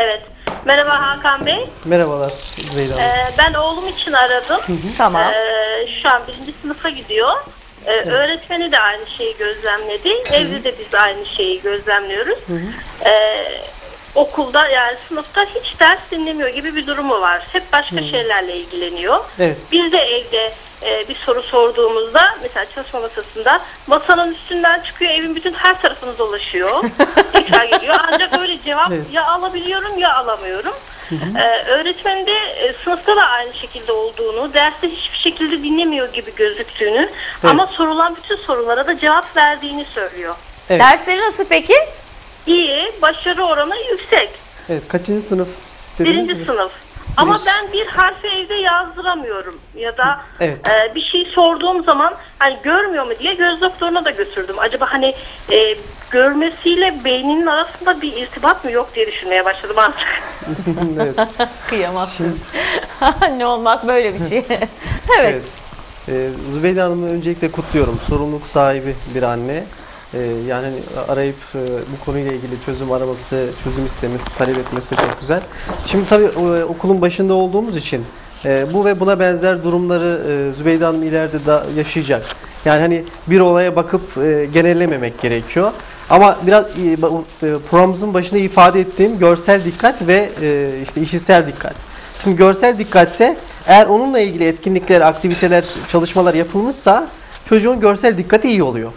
Evet. Merhaba Hakan Bey. Merhabalar Zübeyde Hanım. Ee, ben oğlum için aradım. Tamam. Ee, şu an birinci sınıfa gidiyor. Ee, Öğretmeni de aynı şeyi gözlemledi. Evde de biz aynı şeyi gözlemliyoruz. Ee, okulda yani sınıfta hiç ders dinlemiyor gibi bir durumu var. Hep başka şeylerle ilgileniyor. Evet. Biz de evde e, bir soru sorduğumuzda mesela çalışma masasında masanın üstünden çıkıyor evin bütün her tarafını dolaşıyor. Tekrar geliyor. Ancak öyle cevap Evet. ya alabiliyorum ya alamıyorum. Ee, öğretmenin de e, sınıfta da aynı şekilde olduğunu, derste hiçbir şekilde dinlemiyor gibi gözüktüğünü ama sorulan bütün sorulara da cevap verdiğini söylüyor. Evet. Dersleri nasıl peki? İyi, başarı oranı yüksek. Evet, kaçıncı sınıf Birinci mi? sınıf. Ama Birinci- ben bir harfi evde yazdıramıyorum ya da Evet. e, bir şey sorduğum zaman hani görmüyor mu diye göz doktoruna da götürdüm. Acaba hani e, görmesiyle beyninin arasında bir irtibat mı yok diye düşünmeye başladım artık. evet. Siz. Anne olmak böyle bir şey. evet. evet. Ee, Zübeyde Hanım'ı öncelikle kutluyorum. Sorumluluk sahibi bir anne. Ee, yani arayıp e, bu konuyla ilgili çözüm araması, çözüm istemesi, talep etmesi de çok güzel. Şimdi tabii e, okulun başında olduğumuz için e, bu ve buna benzer durumları Zübeyde Hanım ileride da yaşayacak. Yani hani bir olaya bakıp genellememek gerekiyor. Ama biraz programımızın başında ifade ettiğim görsel dikkat ve işte işitsel dikkat. Şimdi görsel dikkatte eğer onunla ilgili etkinlikler, aktiviteler, çalışmalar yapılmışsa çocuğun görsel dikkati iyi oluyor.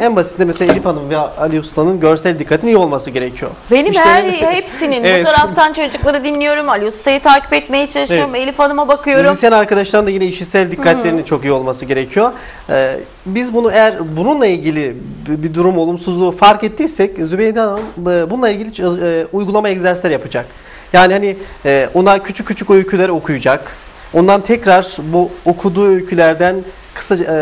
En basitinde mesela Elif Hanım ve Ali Usta'nın görsel dikkatinin iyi olması gerekiyor. Benim her hepsinin Evet. bu taraftan çocukları dinliyorum. Ali Usta'yı takip etmeye çalışıyorum. Evet. Elif Hanım'a bakıyorum. Müzisyen arkadaşların da yine işitsel dikkatlerinin çok iyi olması gerekiyor. Ee, biz bunu eğer bununla ilgili bir bir durum olumsuzluğu fark ettiysek Zübeyde Hanım e, bununla ilgili e, uygulama egzersizler yapacak. Yani hani e, ona küçük küçük öyküler okuyacak. Ondan tekrar bu okuduğu öykülerden kısaca e, e,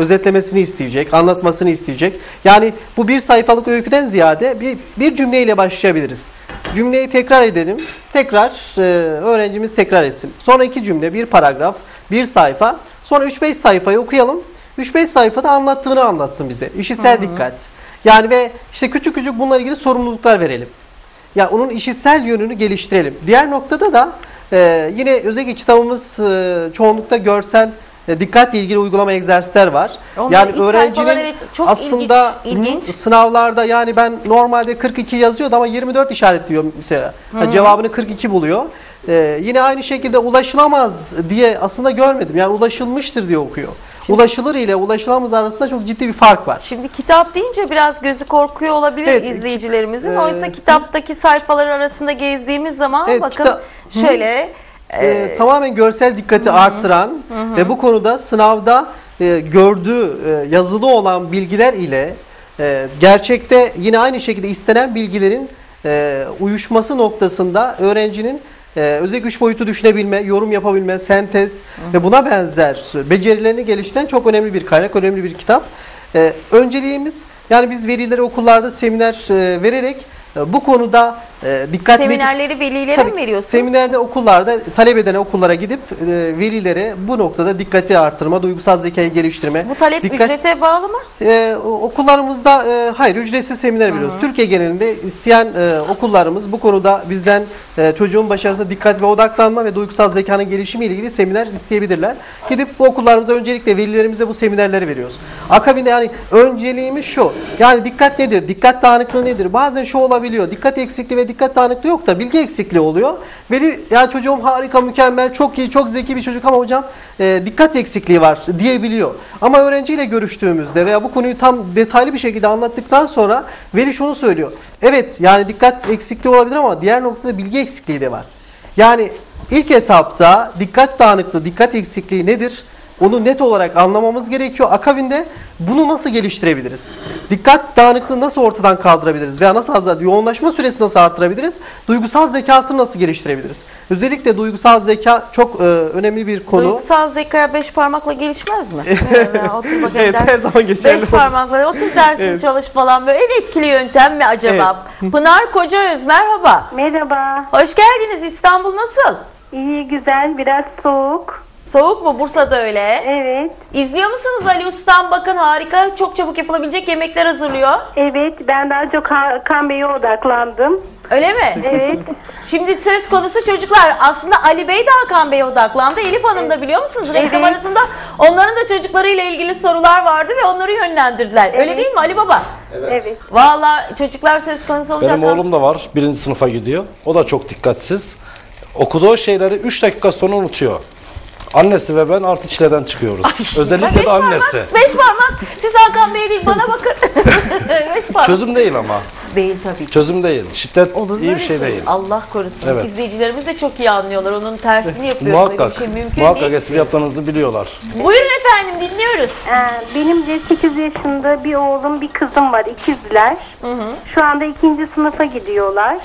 özetlemesini isteyecek, anlatmasını isteyecek. Yani bu bir sayfalık öyküden ziyade bir, bir cümleyle başlayabiliriz. Cümleyi tekrar edelim. Tekrar e, öğrencimiz tekrar etsin. Sonra iki cümle, bir paragraf, bir sayfa. Sonra 3-5 sayfayı okuyalım. 3-5 sayfada anlattığını anlatsın bize. İşitsel dikkat. Yani ve işte küçük küçük bununla ilgili sorumluluklar verelim. Ya onun işitsel yönünü geliştirelim. Diğer noktada da e, yine özellikle kitabımız e, çoğunlukta görsel dikkatle ilgili uygulama egzersizler var. Onlar yani öğrencinin evet çok aslında ilginç, ilginç. hı, sınavlarda yani ben normalde 42 yazıyordu ama 24 işaretliyor mesela. Ha, cevabını 42 buluyor. E, yine aynı şekilde ulaşılamaz diye aslında görmedim. Yani ulaşılmıştır diye okuyor. Ulaşılır ile ulaşılamaz arasında çok ciddi bir fark var. Şimdi kitap deyince biraz gözü korkuyor olabilir Evet, izleyicilerimizin. e, Oysa kitaptaki sayfalar arasında gezdiğimiz zaman Evet, bakın şöyle e, tamamen görsel dikkati artıran ve bu konuda sınavda e, gördüğü e, yazılı olan bilgiler ile e, gerçekte yine aynı şekilde istenen bilgilerin e, uyuşması noktasında öğrencinin e, özellikle üç boyutu düşünebilme, yorum yapabilme, sentez ve buna benzer becerilerini geliştiren çok önemli bir kaynak, önemli bir kitap. E, önceliğimiz yani biz velileri okullarda seminer e, vererek e, bu konuda e, dikkat seminerleri velilere Tabii, mi veriyorsunuz? Seminerde okullarda talep eden okullara gidip e, velilere bu noktada dikkati artırma, duygusal zekayı geliştirme. Bu talep dikkat- ücrete bağlı mı? E, okullarımızda e, hayır ücretsiz seminer veriyoruz. Türkiye genelinde isteyen e, okullarımız bu konuda bizden e, çocuğun başarısına dikkat ve odaklanma ve duygusal zekanın gelişimi ile ilgili seminer isteyebilirler. Gidip bu okullarımıza öncelikle velilerimize bu seminerleri veriyoruz. Akabinde yani önceliğimiz şu. Yani dikkat nedir? Dikkat dağınıklığı nedir? Bazen şu olabiliyor. Dikkat eksikliği ve dikkat dağınıklığı yok da bilgi eksikliği oluyor. Veli ya çocuğum harika, mükemmel, çok iyi, çok zeki bir çocuk ama hocam e, dikkat eksikliği var diyebiliyor. Ama öğrenciyle görüştüğümüzde veya bu konuyu tam detaylı bir şekilde anlattıktan sonra veli şunu söylüyor. Evet yani dikkat eksikliği olabilir ama diğer noktada bilgi eksikliği de var. Yani ilk etapta dikkat dağınıklığı, dikkat eksikliği nedir? Onu net olarak anlamamız gerekiyor. Akabinde bunu nasıl geliştirebiliriz? Dikkat dağınıklığı nasıl ortadan kaldırabiliriz? Veya nasıl azalt, yoğunlaşma süresini nasıl arttırabiliriz? Duygusal zekasını nasıl geliştirebiliriz? Özellikle duygusal zeka çok e, önemli bir konu. Duygusal zeka beş parmakla gelişmez mi? Yani otur bakayım Evet, her zaman geçerli. Beş parmakla otur dersin Evet. çalış falan böyle en etkili yöntem mi acaba? Pınar Kocaöz merhaba. Merhaba. Hoş geldiniz İstanbul nasıl? İyi, güzel, biraz soğuk. Soğuk mu? Bursa'da öyle. Evet, İzliyor musunuz Ali Ustam? Bakın harika. Çok çabuk yapılabilecek yemekler hazırlıyor. evet. Ben daha çok Hakan Bey'e odaklandım. Öyle mi? Evet, Şimdi söz konusu çocuklar. Aslında Ali Bey de Hakan Bey'e odaklandı. Elif Hanım da biliyor musunuz? Reklam Evet. arasında onların da çocuklarıyla ilgili sorular vardı ve onları yönlendirdiler. Öyle Evet. değil mi Ali Baba? evet. Valla çocuklar söz konusu olacak. Benim oğlum da var. Birinci sınıfa gidiyor. O da çok dikkatsiz. Okuduğu şeyleri 3 dakika sonra unutuyor. Annesi ve ben artı çileden çıkıyoruz. Özellikle de annesi. Beş parmak. Siz Hakan Bey değil bana bakın. Beş parmak. Çözüm değil ama. Değil tabii ki. Çözüm değil. Şiddet Olur mu iyi bir öyle şey değil. Allah korusun. Evet. İzleyicilerimiz de çok iyi anlıyorlar. Onun tersini yapıyoruz. Öyle Muhakkak. bir şey mümkün muhakkak değil. espri yaptığınızı biliyorlar. Buyurun efendim dinliyoruz. Ee, Benim de 8 yaşında bir oğlum, bir kızım var. ikizler. Şu anda ikinci sınıfa gidiyorlar.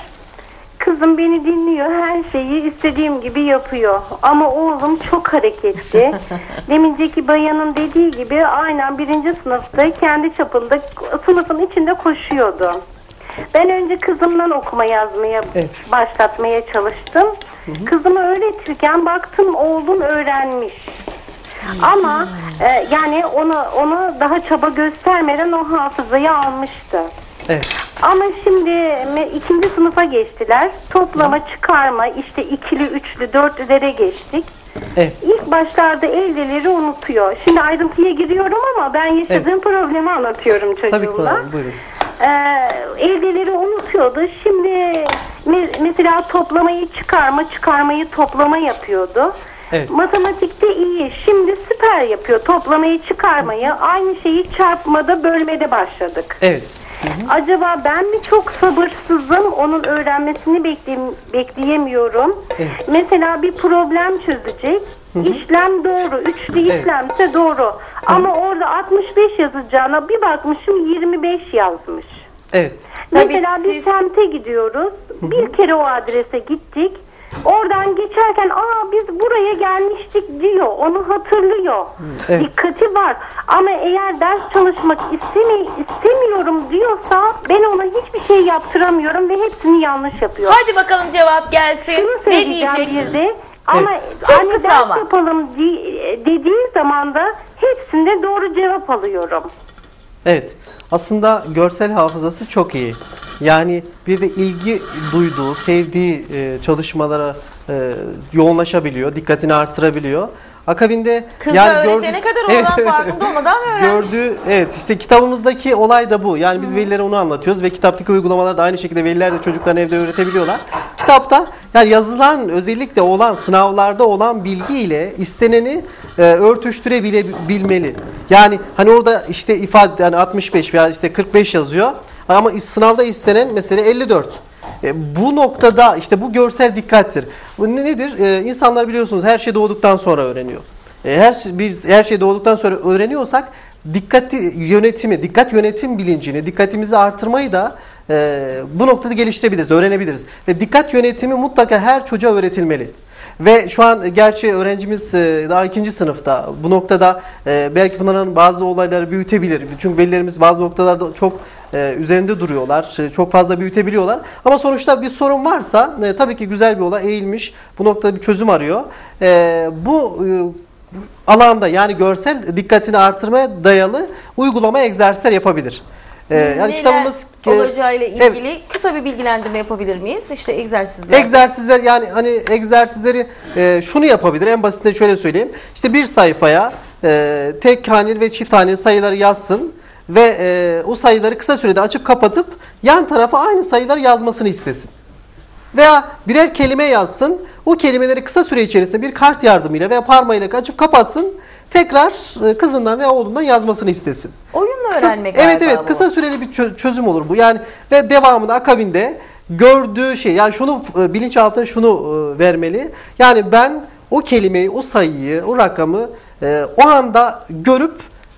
Kızım beni dinliyor, her şeyi istediğim gibi yapıyor. Ama oğlum çok hareketli. Deminceki bayanın dediği gibi aynen birinci sınıfta kendi çapında sınıfın içinde koşuyordu. Ben önce kızımdan okuma yazmaya Evet. başlatmaya çalıştım. Kızımı öğretirken baktım oğlum öğrenmiş. Ama e, yani ona ona daha çaba göstermeden o hafızayı almıştı. Evet. Ama şimdi ikinci sınıfa geçtiler. Toplama, çıkarma, işte ikili, üçlü, dörtlülere geçtik. Evet. İlk başlarda eldeleri unutuyor. Şimdi ayrıntıya giriyorum ama ben yaşadığım problemi anlatıyorum çocuğumla. Tabii ki Pınar, buyurun. Ee, evdeleri unutuyordu. Şimdi me- mesela toplamayı çıkarma, çıkarmayı toplama yapıyordu. Evet. Matematikte iyi. Şimdi süper yapıyor. Toplamayı çıkarmayı. Aynı şeyi çarpmada, bölmede başladık. Evet. Acaba ben mi çok sabırsızım, onun öğrenmesini bekleyem- bekleyemiyorum. Evet. Mesela bir problem çözecek. İşlem doğru, üçlü Evet. işlemse doğru. Ama orada 65 yazacağına bir bakmışım 25 yazmış. Evet. Tabii Mesela siz- semte gidiyoruz. Bir kere o adrese gittik. Oradan geçerken aa biz buraya gelmiştik diyor. Onu hatırlıyor. evet. Dikkati var. Ama eğer ders çalışmak istemi istemiyorum diyorsa ben ona hiçbir şey yaptıramıyorum ve hepsini yanlış yapıyor. Hadi bakalım cevap gelsin. Şunu Ne diyecek? bir de. Ama Çok anne kısa ders ama. yapalım di- dediği zaman da hepsinde doğru cevap alıyorum. Evet. Aslında görsel hafızası çok iyi. Yani bir de ilgi duyduğu, sevdiği e, çalışmalara e, yoğunlaşabiliyor, dikkatini artırabiliyor. Akabinde Kız da öğretene kadar oğlan farkında olmadan öğrenmiş. Gördüğü evet işte kitabımızdaki olay da bu. Yani biz velilere onu anlatıyoruz ve kitaptaki uygulamalar da aynı şekilde veliler de çocuklarını evde öğretebiliyorlar. Kitapta yani yazılan özellikle olan sınavlarda olan bilgiyle isteneni e, örtüştürebilmeli. Yani hani orada işte ifade yani 65 veya işte 45 yazıyor ama sınavda istenen mesela 54. E, bu noktada işte bu görsel dikkattir. Bu ne- nedir? E, insanlar biliyorsunuz her şey doğduktan sonra öğreniyor. E, her biz her şey doğduktan sonra öğreniyorsak dikkati yönetimi, dikkat yönetim bilincini, dikkatimizi artırmayı da e, bu noktada geliştirebiliriz, öğrenebiliriz. Ve dikkat yönetimi mutlaka her çocuğa öğretilmeli. Ve şu an gerçi öğrencimiz e, daha ikinci sınıfta. Bu noktada e, belki Pınar'ın bazı olayları büyütebilir. Çünkü velilerimiz bazı noktalarda çok e, üzerinde duruyorlar. Çok fazla büyütebiliyorlar. Ama sonuçta bir sorun varsa tabii ki güzel bir olay eğilmiş. Bu noktada bir çözüm arıyor. Bu alanda yani görsel dikkatini artırmaya dayalı uygulama egzersizler yapabilir. E, yani Neler kitabımız olacağıyla evet. ilgili kısa bir bilgilendirme yapabilir miyiz? İşte egzersizler. Egzersizler yani hani egzersizleri e, şunu yapabilir. En basitinde şöyle söyleyeyim. İşte bir sayfaya e, tek haneli ve çift haneli sayıları yazsın ve e, o sayıları kısa sürede açıp kapatıp yan tarafa aynı sayıları yazmasını istesin. Veya birer kelime yazsın. O kelimeleri kısa süre içerisinde bir kart yardımıyla veya parmağıyla açıp kapatsın. Tekrar e, kızından veya oğlundan yazmasını istesin. Oyunla Kısa- öğrenmek Evet galiba evet bu. kısa süreli bir çö- çözüm olur bu. Yani ve devamında akabinde gördüğü şey yani şunu e, bilinçaltına şunu e, vermeli. Yani ben o kelimeyi, o sayıyı, o rakamı o anda görüp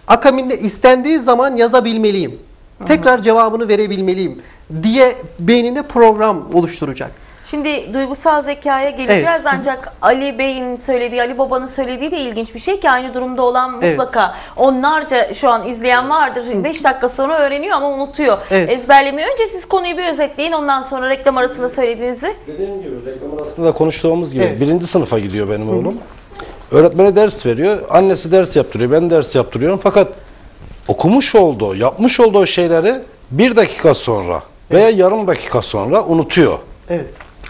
akabinde istendiği zaman yazabilmeliyim. Tekrar cevabını verebilmeliyim diye beyninde program oluşturacak. Şimdi duygusal zekaya geleceğiz Evet. ancak Ali Bey'in söylediği, Ali Baba'nın söylediği de ilginç bir şey ki aynı durumda olan Evet. mutlaka onlarca şu an izleyen vardır. 5 dakika sonra öğreniyor ama unutuyor. Evet. Ezberlemiyor. Önce siz konuyu bir özetleyin ondan sonra reklam arasında söylediğinizi. Dediğim gibi reklam arasında konuştuğumuz gibi Evet. birinci sınıfa gidiyor benim oğlum. Öğretmeni ders veriyor. Annesi ders yaptırıyor. Ben ders yaptırıyorum. Fakat okumuş olduğu, yapmış olduğu şeyleri bir dakika sonra veya yarım dakika sonra unutuyor. Evet.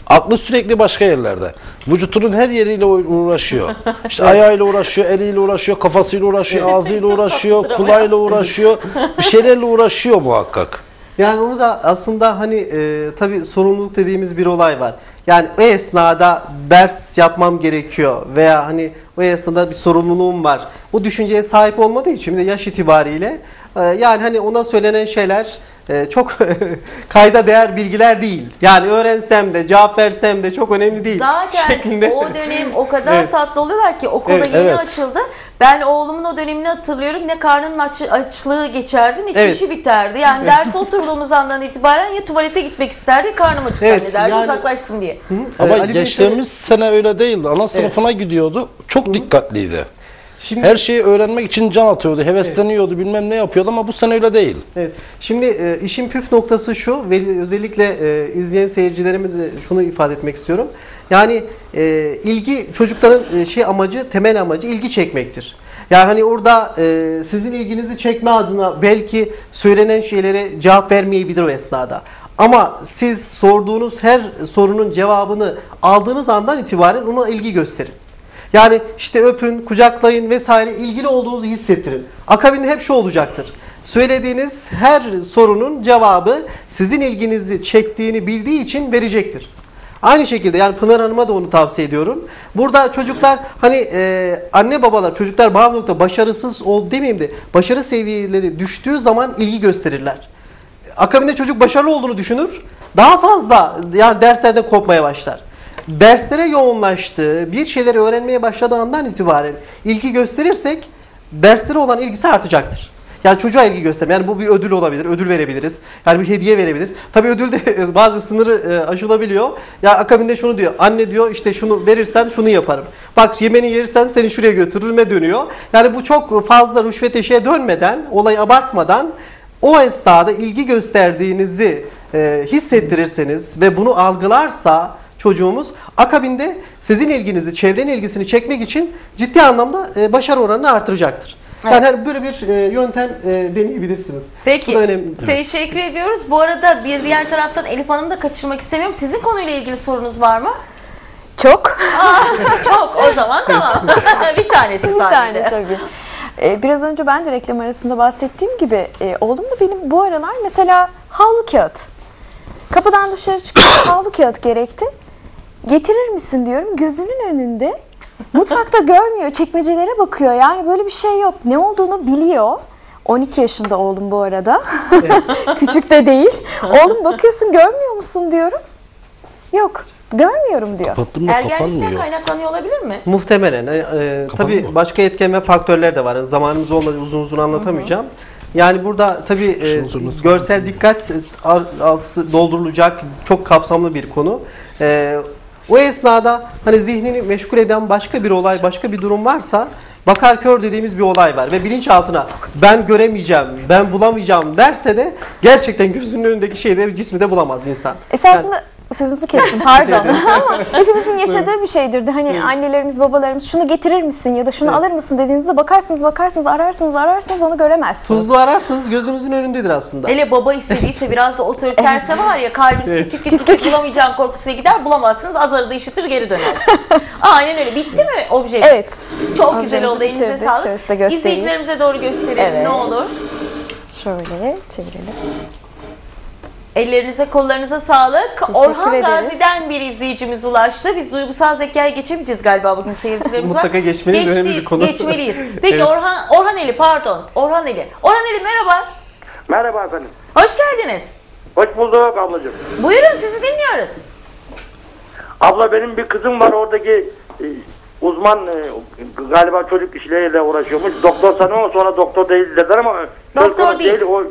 Aklı sürekli başka yerlerde. Vücutunun her yeriyle uğraşıyor. İşte ayağıyla uğraşıyor, eliyle uğraşıyor, kafasıyla uğraşıyor, ağzıyla uğraşıyor, kulağıyla uğraşıyor. Bir şeylerle uğraşıyor muhakkak. Yani onu da aslında hani e, tabii sorumluluk dediğimiz bir olay var. Yani o esnada ders yapmam gerekiyor veya hani o esnada bir sorumluluğum var. O düşünceye sahip olmadığı için bir de yaş itibariyle e, yani hani ona söylenen şeyler e, çok kayda değer bilgiler değil. Yani öğrensem de cevap versem de çok önemli değil. Zaten şeklinde. o dönem o kadar Evet. tatlı oluyorlar ki okulda Evet, yeni evet. açıldı. Ben oğlumun o dönemini hatırlıyorum. Ne karnının aç, açlığı geçerdi ne Evet. çişi biterdi. Yani ders oturduğumuz andan itibaren ya tuvalete gitmek isterdi ya karnım acıktı Evet, anne derdi yani- uzaklaşsın diye. Hı? Ama E, Ali Bey geçtiğimiz sene öyle değildi. Ana sınıfına gidiyordu. Çok dikkatliydi. Şimdi- Her şeyi öğrenmek için can atıyordu, hevesleniyordu, bilmem ne yapıyordu ama bu sene öyle değil. Evet. Şimdi e, işin püf noktası şu ve özellikle e, izleyen seyircilerime de şunu ifade etmek istiyorum. Yani e, ilgi çocukların e, şey amacı, temel amacı ilgi çekmektir. Yani hani orada e, sizin ilginizi çekme adına belki söylenen şeylere cevap vermeyebilir o esnada. Ama siz sorduğunuz her sorunun cevabını aldığınız andan itibaren ona ilgi gösterin. Yani işte öpün, kucaklayın vesaire ilgili olduğunuzu hissettirin. Akabinde hep şu olacaktır. Söylediğiniz her sorunun cevabı sizin ilginizi çektiğini bildiği için verecektir. Aynı şekilde yani Pınar Hanım'a da onu tavsiye ediyorum. Burada çocuklar hani e, anne babalar çocuklar bazı nokta başarısız ol demeyeyim de başarı seviyeleri düştüğü zaman ilgi gösterirler. Akabinde çocuk başarılı olduğunu düşünür. Daha fazla yani derslerden kopmaya başlar. Derslere yoğunlaştığı, bir şeyleri öğrenmeye başladığı andan itibaren ilgi gösterirsek derslere olan ilgisi artacaktır. Yani çocuğa ilgi gösterme. Yani bu bir ödül olabilir. Ödül verebiliriz. Yani bir hediye verebiliriz. Tabii ödül de bazı sınırı e, aşılabiliyor. Ya akabinde şunu diyor. Anne diyor işte şunu verirsen şunu yaparım. Bak yemeğini yersen seni şuraya götürürme dönüyor. Yani bu çok fazla rüşvet eşeğe dönmeden, olayı abartmadan o esnada ilgi gösterdiğinizi e, hissettirirseniz ve bunu algılarsa çocuğumuz akabinde sizin ilginizi, çevrenin ilgisini çekmek için ciddi anlamda e, başarı oranını artıracaktır. Yani hani böyle bir e, yöntem e, deneyebilirsiniz. Peki. Bu da önemli. Teşekkür ediyoruz. Bu arada bir diğer taraftan Elif Hanım'ı da kaçırmak istemiyorum. Sizin konuyla ilgili sorunuz var mı? Çok. Aa, çok o zaman tamam. bir tanesi Bir sadece. tane tabii. Ee, biraz önce ben de reklam arasında bahsettiğim gibi e, oğlum da benim bu aralar mesela havlu kağıt. Kapıdan dışarı çıkıyor havlu kağıt gerekti. Getirir misin diyorum gözünün önünde. Mutfakta görmüyor, çekmecelere bakıyor. Yani böyle bir şey yok. Ne olduğunu biliyor. 12 yaşında oğlum bu arada. Küçük de değil. Oğlum bakıyorsun görmüyor musun diyorum. Yok, görmüyorum diyor. Kapattım da Ergenlikten kapanmıyor. kaynaklanıyor olabilir mi? Muhtemelen. E, e, tabii mı? başka etken ve faktörler de var. Zamanımız olmadı uzun uzun anlatamayacağım. Yani burada tabii e, görsel dikkat e, ar- altısı doldurulacak çok kapsamlı bir konu. E, o esnada hani zihnini meşgul eden başka bir olay, başka bir durum varsa bakar kör dediğimiz bir olay var ve bilinçaltına ben göremeyeceğim, ben bulamayacağım derse de gerçekten gözünün önündeki de cismi de bulamaz insan. Esasında sözünüzü kestim pardon ama hepimizin yaşadığı bir şeydir de hani annelerimiz babalarımız şunu getirir misin ya da şunu alır mısın dediğimizde bakarsınız bakarsınız ararsınız ararsınız onu göremezsiniz. Tuzlu ararsanız gözünüzünün önündedir aslında. Hele baba istediyse biraz da otoriterse var ya kalbiniz Evet. küçük küçük bulamayacağım korkusuna gider bulamazsınız azarı da işitir geri dönersiniz. Aynen öyle. Bitti mi objemiz? Evet. Çok Objemizi güzel oldu. Elinize bitirdik. sağlık. İzleyicilerimize doğru gösterelim Evet. ne olur. Şöyle çevirelim. Ellerinize kollarınıza sağlık. Orhan ederiz. Gazi'den bir izleyicimiz ulaştı. Biz duygusal zekaya geçemeyeceğiz galiba bugün seyircilerimiz var. Mutlaka geçmeliyiz, önemli bir konu. Geçmeliyiz. Peki Evet. Orhan, Orhan Eli pardon. Orhan Eli. Orhan Eli merhaba. Merhaba efendim. Hoş geldiniz. Hoş bulduk ablacığım. Buyurun sizi dinliyoruz. Abla benim bir kızım var oradaki e, uzman e, galiba çocuk işleriyle uğraşıyormuş. Doktor sanıyor ama sonra doktor değil dediler ama Doktor konusu değil. O,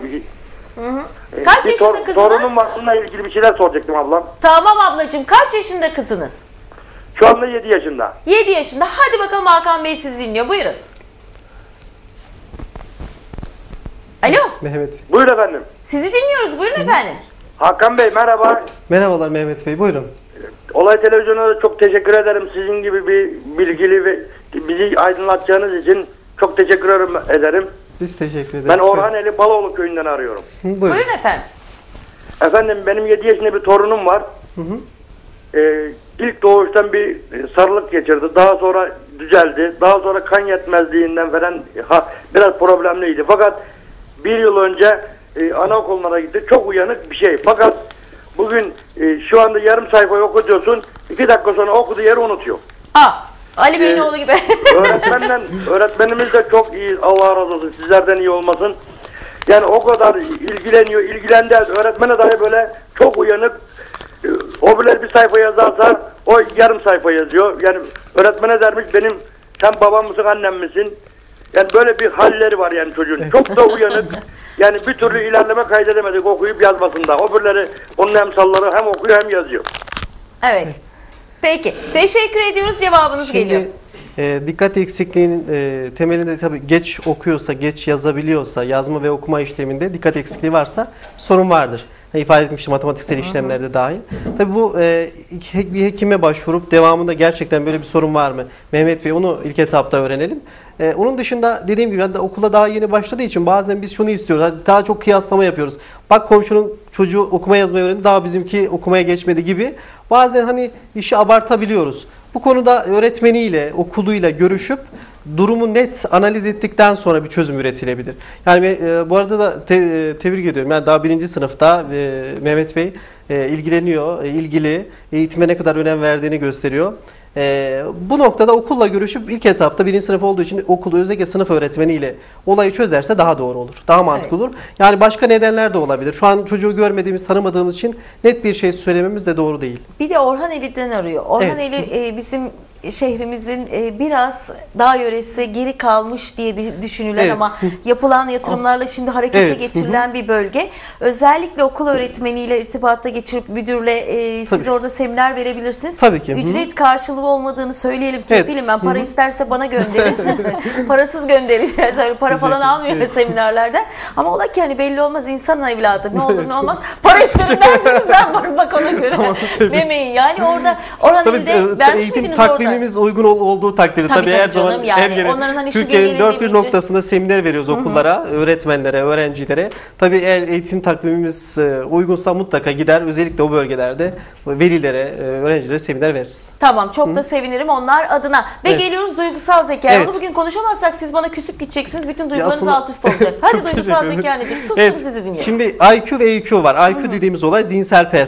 e, Kaç bir yaşında tor- kızınız? Torunum bununla ilgili bir şeyler soracaktım ablam. Tamam ablacığım kaç yaşında kızınız? Şu anda 7 yaşında. 7 yaşında. Hadi bakalım Hakan Bey sizi dinliyor. Buyurun. Alo. Mehmet Bey. Buyur efendim. Sizi dinliyoruz. Buyurun efendim. Hakan Bey merhaba. Merhabalar Mehmet Bey buyurun. Olay televizyonuna da çok teşekkür ederim. Sizin gibi bir bilgili ve bizi aydınlatacağınız için çok teşekkür ederim. Biz teşekkür ederiz. Ben Orhaneli Baloğlu köyünden arıyorum. Hı, buyurun. Buyurun efendim. Efendim benim 7 yaşında bir torunum var. Ee, ilk doğuştan bir e, sarılık geçirdi. Daha sonra düzeldi. Daha sonra kan yetmezliğinden falan ha, biraz problemliydi. Fakat bir yıl önce e, anaokuluna gitti. Çok uyanık bir şey. Fakat bugün e, şu anda yarım sayfayı okutuyorsun. iki dakika sonra okuduğu yeri unutuyor. Aa, Ali Bey'in Ee, oğlu gibi. Öğretmenden, öğretmenimiz de çok iyi. Allah razı olsun. Sizlerden iyi olmasın. Yani o kadar ilgileniyor. ilgilendi. Öğretmene dahi böyle çok uyanık. Ee, O bile bir sayfa yazarsa o yarım sayfa yazıyor. Yani öğretmene dermiş benim sen babam mısın annem misin? Yani böyle bir halleri var yani çocuğun. Çok da uyanık. Yani bir türlü ilerleme kaydedemedik okuyup yazmasında. Öbürleri onun hem salları hem okuyor hem yazıyor. evet. Peki. Teşekkür ediyoruz. Cevabınız geliyor. Şimdi e, dikkat eksikliğinin e, temelinde tabii geç okuyorsa, geç yazabiliyorsa, yazma ve okuma işleminde dikkat eksikliği varsa sorun vardır. İfade etmiştim matematiksel işlemlerde dahil. Tabii bu e, bir hekime başvurup devamında gerçekten böyle bir sorun var mı? Mehmet Bey onu ilk etapta öğrenelim. E, onun dışında dediğim gibi ben de okula daha yeni başladığı için bazen biz şunu istiyoruz. Daha çok kıyaslama yapıyoruz. Bak komşunun çocuğu okuma yazmayı öğrendi daha bizimki okumaya geçmedi gibi. Bazen hani işi abartabiliyoruz. Bu konuda öğretmeniyle, okuluyla görüşüp durumu net analiz ettikten sonra bir çözüm üretilebilir. Yani e, bu arada da te- e, tebrik ediyorum. Yani daha birinci sınıfta e, Mehmet Bey e, ilgileniyor, e, ilgili, eğitime ne kadar önem verdiğini gösteriyor. E, bu noktada okulla görüşüp ilk etapta birinci sınıf olduğu için okulu özellikle sınıf öğretmeniyle olayı çözerse daha doğru olur. Daha mantıklı olur. Yani başka nedenler de olabilir. Şu an çocuğu görmediğimiz, tanımadığımız için net bir şey söylememiz de doğru değil. Bir de Orhan Eli'den arıyor. Orhan Evet. Eli e, bizim şehrimizin e, biraz daha yöresi geri kalmış diye di- düşünülen Evet. ama yapılan yatırımlarla şimdi harekete Evet. geçirilen bir bölge. Özellikle okul öğretmeniyle irtibata geçirip müdürle e, siz orada seminer verebilirsiniz. Tabii ki. Ücret karşılığı olmadığını söyleyelim. Evet, Kefilim ben. Para isterse bana gönderin. Parasız göndereceğiz. Öyle para falan almıyor seminerlerde. Ama ola ki hani belli olmaz insan evladı. Ne olur ne olmaz. Para isterim derseniz ben varım bak ona göre. Demeyin. Yani orada Orhan Tabii Eli'de e, vermiş miydiniz orada? Takvimimiz uygun ol- olduğu takdirde Tabii tabii, her zaman canım yani. her yere Onların hani Türkiye'nin dört bir noktasında seminer veriyoruz okullara, öğretmenlere, öğrencilere. Tabii eğer eğitim takvimimiz e, uygunsa mutlaka gider. Özellikle o bölgelerde velilere, e, öğrencilere seminer veririz. Tamam çok da sevinirim onlar adına. Ve Evet. geliyoruz duygusal zeka. Evet. Onu bugün konuşamazsak siz bana küsüp gideceksiniz. Bütün duygularınız aslında- alt üst olacak. Hadi duygusal zeka nedir? Sustum Evet, sizi dinliyorum. Şimdi IQ ve EQ var. IQ dediğimiz olay zihinsel performans.